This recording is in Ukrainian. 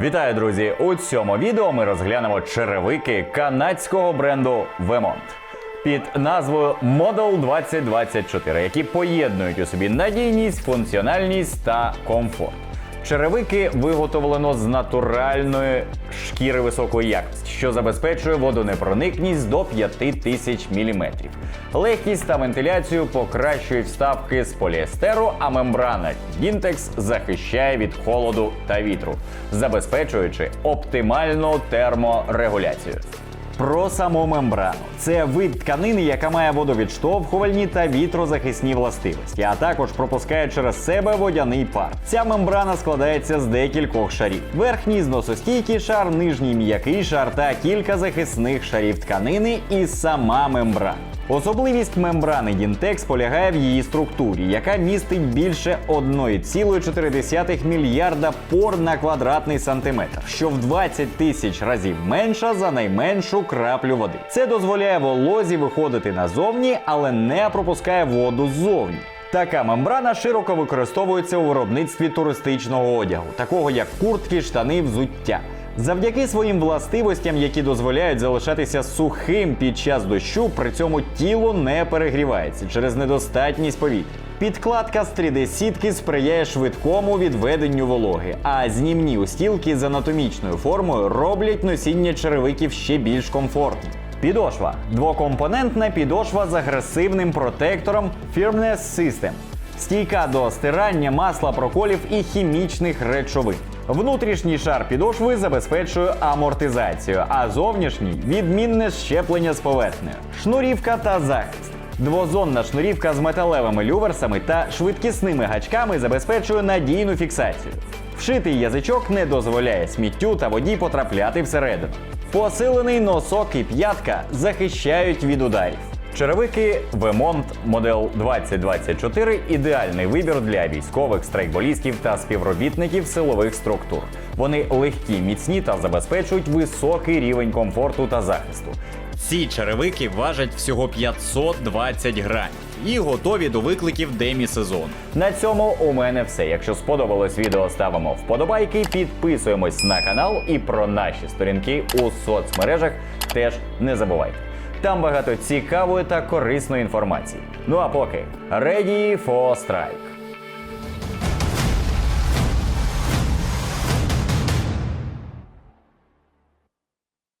Вітаю, друзі! У цьому відео ми розглянемо черевики канадського бренду Vemont під назвою Model 2024, які поєднують у собі надійність, функціональність та комфорт. Черевики виготовлено з натуральної шкіри високої якості, що забезпечує водонепроникність до 5000 мм. Легкість та вентиляцію покращують вставки з поліестеру, а мембрана Дінтекс захищає від холоду та вітру, забезпечуючи оптимальну терморегуляцію. Про саму мембрану це вид тканини, яка має водовідштовхувальні та вітрозахисні властивості, а також пропускає через себе водяний пар. Ця мембрана складається з декількох шарів: верхній зносостійкий шар, нижній м'який шар та кілька захисних шарів тканини і сама мембрана. Особливість мембрани Дінтекс полягає в її структурі, яка містить більше 1,4 мільярда пор на квадратний сантиметр, що в 20 тисяч разів менша за найменшу краплю води. Це дозволяє волозі виходити назовні, але не пропускає воду ззовні. Така мембрана широко використовується у виробництві туристичного одягу, такого як куртки, штани, взуття. Завдяки своїм властивостям, які дозволяють залишатися сухим під час дощу, при цьому тіло не перегрівається через недостатність повітря. Підкладка з 3D-сітки сприяє швидкому відведенню вологи, а знімні устілки з анатомічною формою роблять носіння черевиків ще більш комфортним. Підошва двокомпонентна підошва з агресивним протектором Firmness System. Стійка до стирання масла проколів і хімічних речовин. Внутрішній шар підошви забезпечує амортизацію, а зовнішній відмінне щеплення з поверхнею, шнурівка та захист. Двозонна шнурівка з металевими люверсами та швидкісними гачками забезпечує надійну фіксацію. Вшитий язичок не дозволяє сміттю та воді потрапляти всередину. Посилений носок і п'ятка захищають від ударів. Черевики Vemont Model 2024 ідеальний вибір для військових, страйкболістів та співробітників силових структур. Вони легкі, міцні та забезпечують високий рівень комфорту та захисту. Ці черевики важать всього 520 грамів і готові до викликів демі-сезону. На цьому у мене все. Якщо сподобалось відео, ставимо вподобайки, підписуємось на канал і про наші сторінки у соцмережах теж не забувайте. Там багато цікавої та корисної інформації. Ну а поки ready for strike!